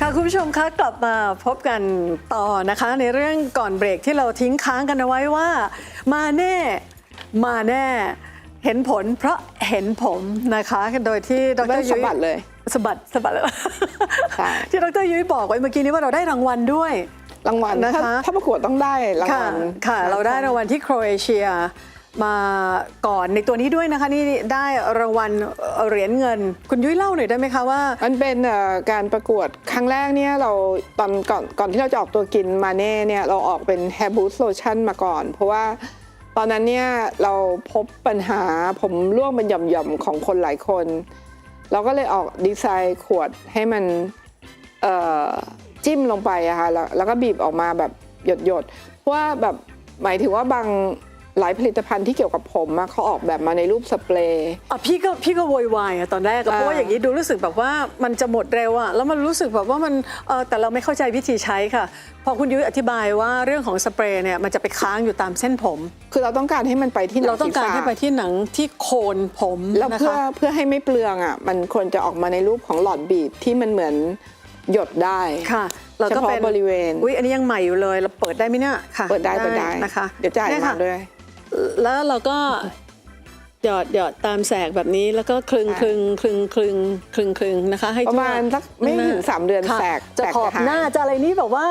ค่ะคุณผู้ชมคะกลับมาพบกันต่อนะคะ ในเรื่องก่อนเบรกที่เราทิ้งค้างกันเอาไว้ว่า มาแน่มาแน่ เห็นผลเพราะเห็นผมนะคะ โดยที่ดรเริ่มยุ้ยสะบัดเลยสะบัดสะบัดเลยใช่ที่ดรยุ้ยบอกไว้เมื่อกี้นี้ว่าเราได้รางวัลด้วยรางวัลนะคะถ้าถ้าประกวดต้องได้รางค่ะวัลค่ะ เราได้รางวัลที่โครเอเชีย มาก่อนในตัวนี้ด้วยนะคะนี่ได้รางวัลเหรียญเงิน คุณยุ้ยเล่าหน่อยได้ไหมคะว่า มันเป็นเอ่อการประกวดครั้งแรกเนี่ยเราตอนก่อนก่อนที่เราจะออกตัวกินมาเน่เนี่ยเราออกเป็น Hair Boost Lotion มาก่อน เพราะว่าตอนนั้นเนี่ยเราพบปัญหาผมร่วงเป็นหย่อมๆ ของคนหลายคน เราก็เลยออกดีไซน์ขวดให้มันเอ่อจิ้มลงไปอะค่ะแล้วแล้วก็บีบออกมาแบบหยดๆเพราะว่าแบบหมายถึงว่าบาง หลายผลิตภัณฑ์ที่เกี่ยวกับผมอะเขาออกแบบมาในรูปสเปรย์ อะพี่ก็พี่ก็โวยวายอะตอนแรกอะเพราะว่าอย่างนี้ดูรู้สึกแบบว่ามันจะหมดเร็วอะแล้วมันรู้สึกแบบว่ามันเออแต่เราไม่เข้าใจวิธีใช้ค่ะ พอคุณยุ้ยอธิบายว่าเรื่องของสเปรย์เนี่ยมันจะไปค้างอยู่ตามเส้นผม คือเราต้องการให้มันไปที่หนัเรางต้องศีรการษะให้ไปที่หนังที่โคนผมแล้วนะเพื่อคะ เพื่อให้ไม่เปลืองอะมันควรจะออกมาในรูปของหลอดบีบที่มันเหมือนหยดได้ ค่ะ เราก็เป็นเฉพาะบริเวณ อุ้ยอันนี้ยังใหม่อยู่เลย เราเปิดได้ไหมเนี่ยค่ะเปิดได้เปิดได้นะคะเดี๋ยวจ่ายนี่มาค่ะด้วย แล้วเราก็หยอดหยอดตามแสกแบบนี้แล้วก็คลึงค่ะคลึงคลึงคลึงคลึงคลึงนะคะ ให้ประมาณทั่วสักไม่ถึงสามเดือนค่ะแสกจะแสกขอบจะหายหน้าจะอะไรนี่แบบว่า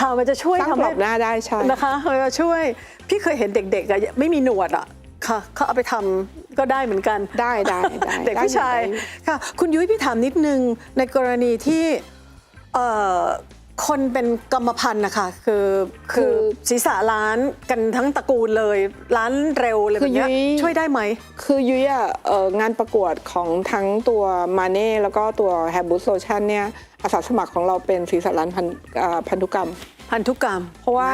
ข่าวมันจะช่วยสร้างทำกรให้อบหน้าได้ใช่นะคะมันจะช่วยพี่เคยเห็นเด็กๆอะไม่มีหนวดอะค่ะเขาเอาไปทำก็ได้เหมือนกันได้ได้ได้เด็กผู้ชายได้อยู่ค่ะ คุณยุ้ยพี่ถามนิดนึงในกรณีที่เอ่อ คนเป็นกรรมพันธุ์นะคะคือคือศีรษะล้านกันทั้งตระกูลเลยล้านเร็วเลยแบบเนี้ย ช่วยได้ไหม คือยุ้ยอะเอ่องานประกวดของทั้งตัวมาเน่แล้วก็ตัว Hair Boost Lotion เนี่ยอาสาสมัครของเราเป็นศีรษะล้านพันเอ่อพันธุกรรม พันธุกรรมเพราะว่า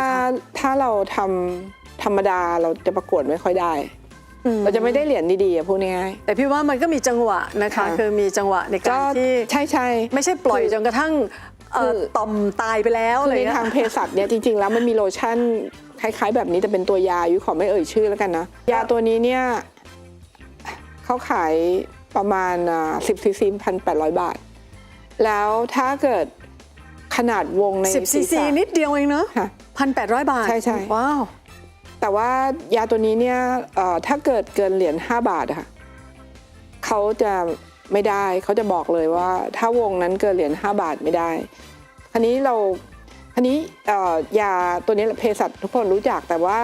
ถ้าเราทำธรรมดาเราจะประกวดไม่ค่อยได้ อืมเราจะไม่ได้เหรียญดีๆอะพูดง่าย แต่พี่ว่ามันก็มีจังหวะนะคะ ค่ะ คือมีจังหวะในๆการที่ใช่ใช่ ไม่ใช่ปล่อยจนกระทั่ง เอ่อคือต่อมตายไปแล้วอะไรในเงี้ย ทางเภสัชเนี่ยจริงๆแล้วมันมีโลชั่นคล้ายๆ แบบนี้แต่เป็นตัวยายุ้ยขอไม่เอ่ยชื่อแล้วกันนะ ยาตัวนี้เนี่ยเขาขายประมาณสิบซีซีพันแปดร้อยบาท แล้วถ้าเกิดขนาดวงในสิบซีศีซีรษะ นิดเดียวเองเนาะค่ะพันแปดร้อยบาทใช่ใช่ ว้าว แต่ว่ายาตัวนี้เนี่ยเอ่อถ้าเกิดเกินเหรียญ5บาทอะค่ะเขาจะ ไม่ได้เขาจะบอกเลยว่า ถ้าวงนั้นเกินเหรียญ5 บาทไม่ได้อันนี้เราอันนี้ยาตัวนี้เภสัชทุกคนรู้จักแต่ว่า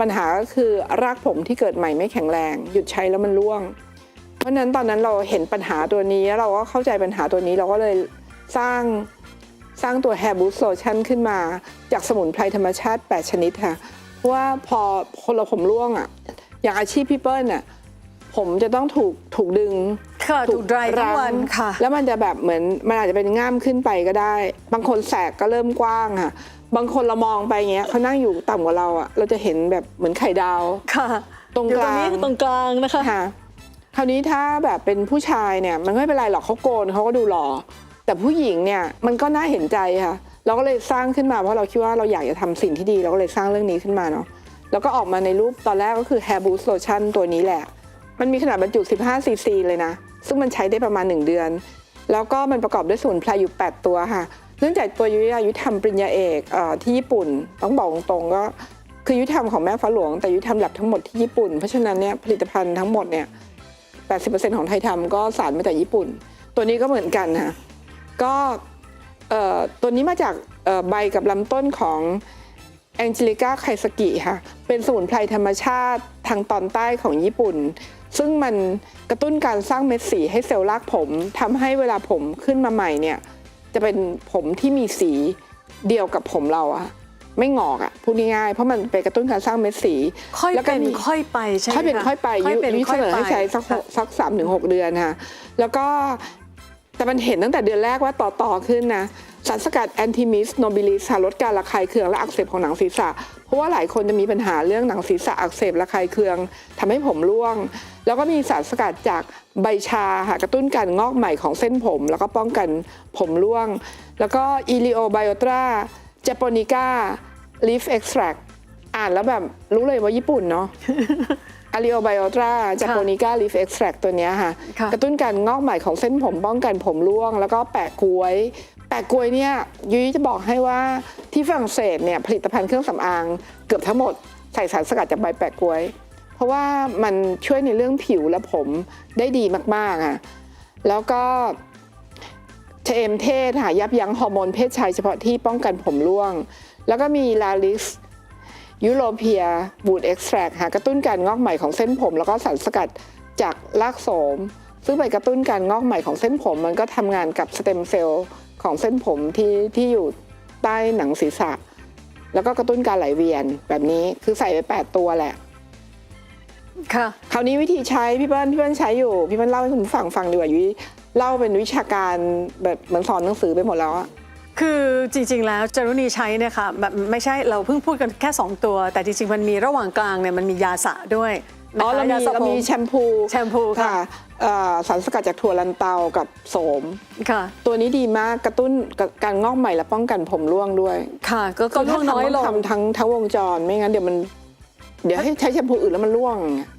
ปัญหาก็คือรากผมที่เกิดใหม่ไม่แข็งแรง หยุดใช้แล้วมันร่วง เพราะนั้นตอนนั้นเราเห็นปัญหาตัวนี้เราก็เข้าใจปัญหาตัวนี้เราก็เลยสร้างสร้างตัว Hair Boost Lotion ขึ้นมา จากสมุนไพรธรรมชาติ 8 ชนิดค่ะเพราะว่าพอคนเราผมร่วงอะอย่างอาชีพพี่เปิ้ลน่ะผมจะต้องถูกถูกดึง ค่ะถูกดรายทุกวันค่ะ แล้วมันจะแบบเหมือนมันอาจจะเป็นง่ามขึ้นไปก็ได้ บางคนแสกก็เริ่มกว้างค่ะ บางคนเรามองไปเงี้ยเขานั่งอยู่ต่ำกว่าเราอะเราจะเห็นแบบเหมือนไข่ดาว ค่ะตรงอยู่กตรงลางนี้คือตรงกลางนะคะค่ะคราวนี้ถ้าแบบเป็นผู้ชายเนี่ย มันไม่เป็นไรหรอกเขาโกนเขาก็ดูหล่อแต่ผู้หญิงเนี่ยมันก็น่าเห็นใจค่ะ เราก็เลยสร้างขึ้นมาเพราะเราคิดว่าเราอยากจะทำสิ่งที่ดีเราก็เลยสร้างเรื่องนี้ขึ้นมาเนาะแล้วก็ออกมาในรูปตอนแรกก็คือ Hair Boost Lotion ตัวนี้แหละ มันมีขนาดบรรจุ 15 ซีซีเลยนะ ซึ่งมันใช้ได้ประมาณ 1 เดือน แล้วก็มันประกอบด้วยสมุนไพรอยู่ 8 ตัวค่ะ เนื่องจากตัวยุยอะยุ้ยทำปริญญาเอกอที่ญี่ปุ่น ต้องบอกตรงๆก็คือยุ้ยทำของแม่ฟ้าหลวง แต่ยุ้ยทำแลบทั้งหมดที่ญี่ปุ่น เพราะฉะนั้นเนี่ยผลิตภัณฑ์ทั้งหมดเนี่ย80%ของไทยทำก็สารมาจากญี่ปุ่น ตัวนี้ก็เหมือนกันค่ะก็ตัวนี้มาจากใบกับลำต้นของ แองเจลิกาไคสกิค่ะ เป็นสมุนไพรธรรมชาติทางตอนใต้ของญี่ปุ่น ซึ่งมันกระตุ้นการสร้างเม็ดสีให้เซลล์รากผมทำให้เวลาผมขึ้นมาใหม่เนี่ยจะเป็นผมที่มีสีเดียวกับผมเราอะไม่งอกอะพูดง่ายๆเพราะมันไปกระตุ้นการสร้างเม็ดสี ค่อยแล้วก็เป็นมีค่อยไปใช่ไหมค่อยเป็นคะค่อยไปค่อยยุเป็นยุ้ยค่เสอยนอให้ไปใช้สักหกสักสามถึงหกเดือนค่ะแล้วก็ แต่มันเห็นตั้งแต่เดือนแรกว่าต่อต่อขึ้นนะสารสกัดแอนติมิสโนบิลิสลดการระคายเคืองและอักเสบของหนังศีรษะ เพราะว่าหลายคนจะมีปัญหาเรื่องหนังศีรษะอักเสบระคายเคืองทำให้ผมร่วง แล้วก็มีสารสกัดจากใบชาค่ะกระตุ้นการงอกใหม่ของเส้นผม แล้วก็ป้องกันผมร่วง แล้วก็อีลิโอไบโอตราเจโปนิก้าลีฟเอ็กซ์แทรกอ่านแล้วแบบรู้เลยว่าญี่ปุ่นเนาะ a r i o b i o t r a j a p o n i c a leaf extract ตัวเนี้ยค่ะค่ะ กระตุ้นการงอกใหม่ของเส้นผมป้องกันผมร่วง แล้วก็แปะกล้วย แปะกล้วยเนี่ยยุ้ยจะบอกให้ว่าที่ฝรั่งเศสเนี่ยผลิตภัณฑ์เครื่องสำอางเกือบทั้งหมดใส่สารสกัดจากใบแปะกล้วย เพราะว่ามันช่วยในเรื่องผิวและผมได้ดีมากๆอะแล้วก็เชเอมเทศค่ะยับยั้งฮอร์โมนเพศชายเฉพาะที่ป้องกันผมร่วง แล้วก็มีลาลิส ยูโรเปียบูดเอ็กซ์แทรค่ะกระตุ้นการงอกใหม่ของเส้นผม แล้วก็สารสกัดจากรากโสม ซึ่งไปกระตุ้นการงอกใหม่ของเส้นผม มันก็ทำงานกับสเต็มเซลล์ของเส้นผมที่ที่อยู่ใต้หนังศีรษะ แล้วก็กระตุ้นการไหลเวียนแบบนี้คือใส่ไป 8 ตัวแหละ ค่ะ คราวนี้วิธีใช้พี่เปิ้ลพี่เปิ้ลใช้อยู่ พี่เปิ้ลเล่าให้คุณฟังฟังดีกว่ายุ้ยเล่าเป็นวิชาการแบบเหมือนสอนหนังสือไปหมดแล้วอะ คือจริงๆแล้วจารุณีใช้เนี่ยค่ะแบบไม่ใช่เราเพิ่งพูดกันแค่ 2 ตัว แต่จริงๆมันมีระหว่างกลางเนี่ยมันมียาสระด้วยนะอ๋อคะเรามียาสระเราผมมีแชมพูแชมพูค่ะเอ่อสารสกัดจากถั่วลันเตากับโสม ค่ะ ตัวนี้ดีมากกระตุ้นการงอกใหม่และป้องกันผมร่วงด้วยค่ะ ก็ก็ร่วงน้อยลงทำทั้งทั้งวงจรไม่งั้นเดี๋ยวมัน เดี๋ยวให้ใช้แชมพูอื่นแล้วมันร่วง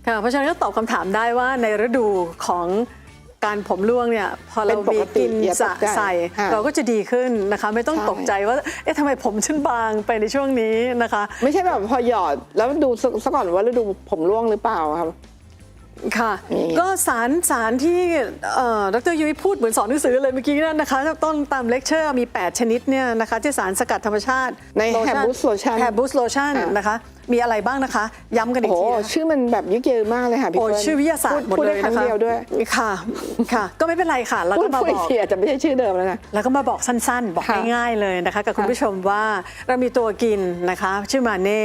ค่ะเพราะฉะนั้นก็ตอบคำถามได้ว่าในฤดูของ การผมร่วงเนี่ยพอเราเป็นปมีกติกินอย่าสะตกใจใส่ค่ะเราก็จะดีขึ้นนะคะไม่ต้องใช่ตกใจว่าเอ๊ะทำไมผมฉันบางไปในช่วงนี้นะคะ ไม่ใช่แบบพอหยอดแล้วดูซะซะก่อนว่าฤดูผมร่วงหรือเปล่าครับ ค่ะนี่ก็สารสารที่เอ่อดรยุ้ยพูดเหมือนสอนหนังสือเลยเมื่อกี้นั่นนะคะต้นตามเลคเชอร์มี 8 ชนิดเนี่ยนะคะที่สารสกัดธรรมชาติใน Hair Boost Lotion แฮร์บูสโลชั่นค่ะนะคะ มีอะไรบ้างนะคะ ย้ำกันอีโอ้กโหทีนะคะชื่อมันแบบยึกเยินมากเลยค่ะพี่โอ้เปิ้ลชื่อวิทยาศาสตพูร์หมดพูดเลได้ยครั้นะงคะเดียวด้วยค่ะค่ะ ก็ไม่เป็นไรค่ะแล้วพูก็ดมาพูดบอีอกกทีอาจจะไม่ใช่ชื่อเดิมแล้วนะแล้วก็มาบอกสั้นๆ บอกค่ะง่ายๆเลยนะคะ กับคุณค่ะผู้ชมว่าเรามีตัวกินนะคะ ชื่อมาเน่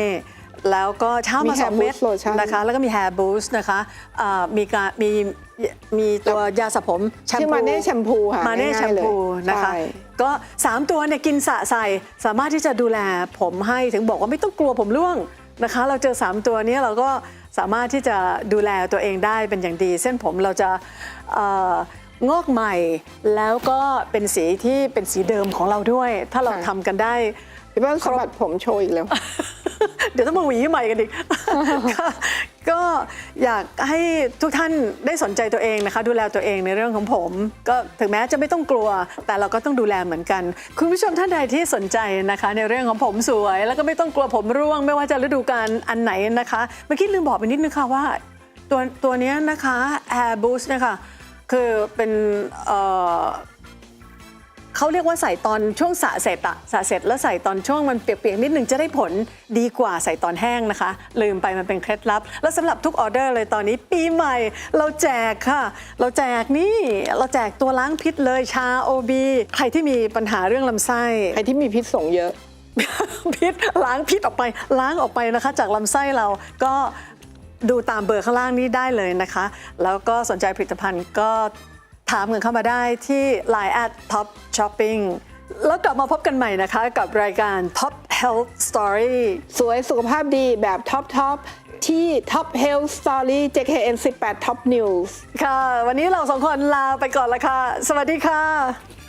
แล้วก็เช้ามีมาสอง Hair เม็ด Boost Lotion นะคะ แล้วก็มี Hair Boost นะคะอ่ามีการมีมีตัวยาสระผมแชมชื่อพู มาเน่แชมพูค่ะมาเน่ง่ายๆแชมพูเลยนะคะ ใช่ ก็ 3 ตัวเนี่ยกินสะใส่สามารถที่จะดูแลผมให้ถึงบอกว่าไม่ต้องกลัวผมร่วงนะคะ เราเจอ 3 ตัวเนี้เราก็สามารถที่จะดูแลตัวเองได้เป็นอย่างดี เส้นผมเราจะเอ่องอกใหม่แล้วก็เป็นสีที่เป็นสีเดิมของเราด้วย ถ้าเราค่ะ ทำกันได้ พี่เปิ้ลสะบัดผมโชว์อีกแล้ว เดี๋ยวต้องมาหวีใหม่กันอีกค่ะก็อยากให้ทุกท่านได้สนใจตัวเองนะคะ ดูแลตัวเองในเรื่องของผม ก็ถึงแม้จะไม่ต้องกลัว แต่เราก็ต้องดูแลเหมือนกัน คุณผู้ชมท่านใดที่สนใจนะคะ ในเรื่องของผมสวย แล้วก็ไม่ต้องกลัวผมร่วง ไม่ว่าจะฤดูกาลอันไหนนะคะเมื่อกี้ลืมบอกไปนิดนึงค่ะว่า ตัวตัวเนี้ยนะคะ Air Boost เนะคะคือเป็น เอ่อเขาเรียกว่าใส่ตอนช่วงสระเสร็จอะสระเสร็จแล้วใส่ตอนช่วงมันเปียกๆนิดหนึ่งจะได้ผลดีกว่าใส่ตอนแห้งนะคะ ลืมไปมันเป็นเคล็ดลับ แล้วสำหรับทุกออเดอร์เลยตอนนี้ปีใหม่ เราแจกค่ะ เราแจกนี่เราแจกตัวล้างพิษเลยชาโอบีใครที่มีปัญหาเรื่องลำไส้ใครที่มีพิษส่งเยอะ พิษล้างพิษออกไปล้างออกไปนะคะ จากลำไส้เราก็ดูตามเบอร์ข้างล่างนี้ได้เลยนะคะ แล้วก็สนใจผลิตภัณฑ์ก็ ถามกันเข้ามาได้ที่ Line at Top Shopping แล้วกลับมาพบกันใหม่นะคะ กับรายการ Top Health Story สวยสุขภาพดีแบบท็อปทอปที่ Top Health Story JKN 18 Top News ค่ะ วันนี้เราสองคนลาไปก่อนละค่ะ สวัสดีค่ะ